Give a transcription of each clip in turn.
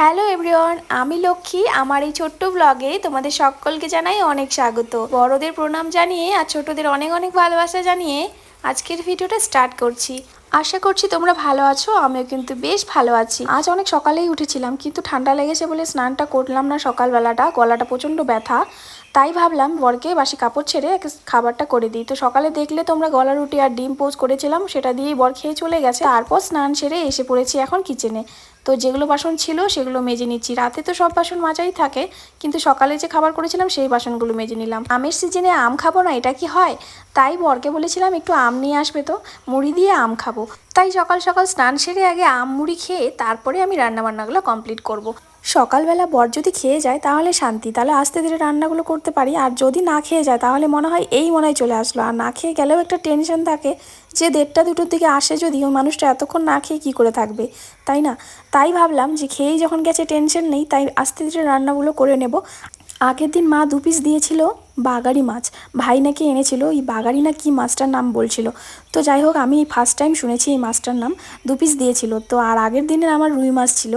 Hello everyone, আমি লক্ষ্মী। আমার এই ছোট্ট ব্লগে তোমাদের সকলকে জানাই অনেক স্বাগত। বড়দের প্রণাম জানিয়ে আর ছোটদের অনেক অনেক ভালোবাসা জানিয়ে আজকের ভিডিওটা স্টার্ট করছি। আশা করছি তোমরা ভালো আছো, আমিও কিন্তু বেশ ভালো আছি। আজ অনেক সকালেই উঠেছিলাম, কিন্তু ঠান্ডা লেগেছে বলে স্নানটা করলাম না সকালবেলাটা। গলাটা প্রচণ্ড ব্যথা। তাই ভাবলাম বরকে বাসি কাপড় ছেড়ে খাবারটা করে দিই। তো সকালে দেখলে তোমরা গলা রুটি আর ডিম পোজ করেছিলাম, সেটা দিয়েই বর খেয়ে চলে গেছে। তারপর স্নান সেরে এসে পড়েছি এখন কিচেনে তো যেগুলো বাসন ছিল সেগুলো মেজে নিচ্ছি। রাতে তো সব বাসন মাজাই থাকে, কিন্তু সকালে যে খাবার করেছিলাম সেই বাসনগুলো মেজে নিলাম। আমের সিজনে আম খাব না, এটা কি হয়? তাই বরকে বলেছিলাম একটু আম নিয়ে আসবে তো, মুড়ি দিয়ে আম খাব। তাই সকাল সকাল স্নান সেরে আগে আম মুড়ি খেয়ে তারপরে আমি রান্নাবান্নাগুলো কমপ্লিট করব। সকালবেলা বর যদি খেয়ে যায় তাহলে শান্তি। তাহলে আস্তে ধীরে রান্নাগুলো করতে পারি। আর যদি না খেয়ে যায় তাহলে মনে হয় এই মনে হয় চলে আসলো। আর না খেয়ে গেলেও একটা টেনশন থাকে যে দেড়টা দুটোর দিকে আসে যদি ওই মানুষটা এতক্ষণ না খেয়ে কী করে থাকবে, তাই না? তাই ভাবলাম যে খেয়েই যখন গেছে টেনশন নেই তাই আস্তে ধীরে রান্নাগুলো করে নেব। আগের দিন মা দু পিস দিয়েছিল বাগারি মাছ। ভাই নাকি এনেছিল, এই বাগারি না কি মাছটার নাম বলছিল? তো যাই হোক আমি ফার্স্ট টাইম শুনেছি এই মাছটার নাম। দু পিস দিয়েছিল। তো আর আগের দিনের আমার রুই মাছ ছিল।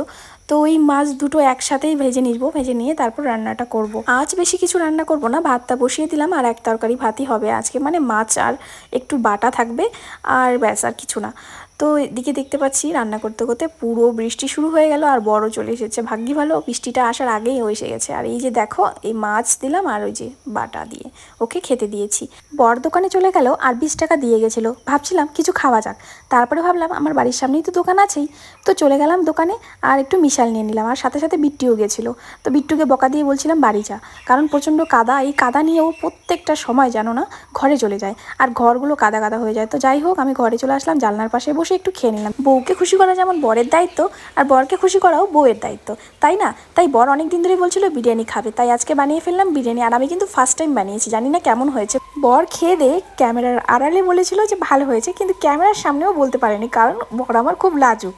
তো ওই মাছ দুটো একসাথেই ভেজে নিব, ভেজে নিয়ে তারপর রান্নাটা করব। আজ বেশি কিছু রান্না করব না, ভাতটা বসিয়ে দিলাম আর এক তরকারি ভাতই হবে আজকে মানে মাছ আর একটু বাটা থাকবে, আর ব্যাস আর কিছু না তো এদিকে দেখতে পাচ্ছি রান্না করতে করতে পুরো বৃষ্টি শুরু হয়ে গেল আর বড় চলে এসেছে। ভাগ্যি ভালো, বৃষ্টিটা আসার আগেই এসে গেছে। আর এই যে দেখো, এই মাছ দিলাম আর ওই যে বাটা দিয়ে ওকে খেতে দিয়েছি। বর দোকানে চলে গেল আর বিশ টাকা দিয়ে গেছিল। ভাবছিলাম কিছু খাওয়া যাক। তারপরে ভাবলাম, আমার বাড়ির সামনেই তো দোকান আছেই। তো চলে গেলাম দোকানে আর একটু মিশাল নিয়ে নিলাম। আর সাথে সাথে বিট্টুও গেছিল। তো বিট্টুকে বকা দিয়ে বলছিলাম, বাড়ি যা। কারণ প্রচণ্ড কাদা। এই কাদা নিয়ে ও প্রত্যেকটা সময় জানো না, ঘরে চলে যায়। আর ঘরগুলো কাদা কাদা হয়ে যায়। তো যাই হোক, আমি ঘরে চলে আসলাম, জানলার পাশে বসে একটু খেয়ে নিলাম। বউকে খুশি করা যেমন বরের দায়িত্ব, আর বরকে খুশি করাও বউয়ের দায়িত্ব, তাই না? তাই বর অনেক দিন ধরে বলছিল বিরিয়ানি খাবে, তাই আজকে বানিয়ে ফেললাম বিরিয়ানি, আর আমি কিন্তু ফার্স্ট টাইম বানিয়েছি, জানি না কেমন হয়েছে। বর খেয়ে দে ক্যামেরার আড়ালে বলেছিল যে ভালো হয়েছে, কিন্তু ক্যামেরার সামনেও বলতে পারেনি, কারণ বর আমার খুব লাজুক।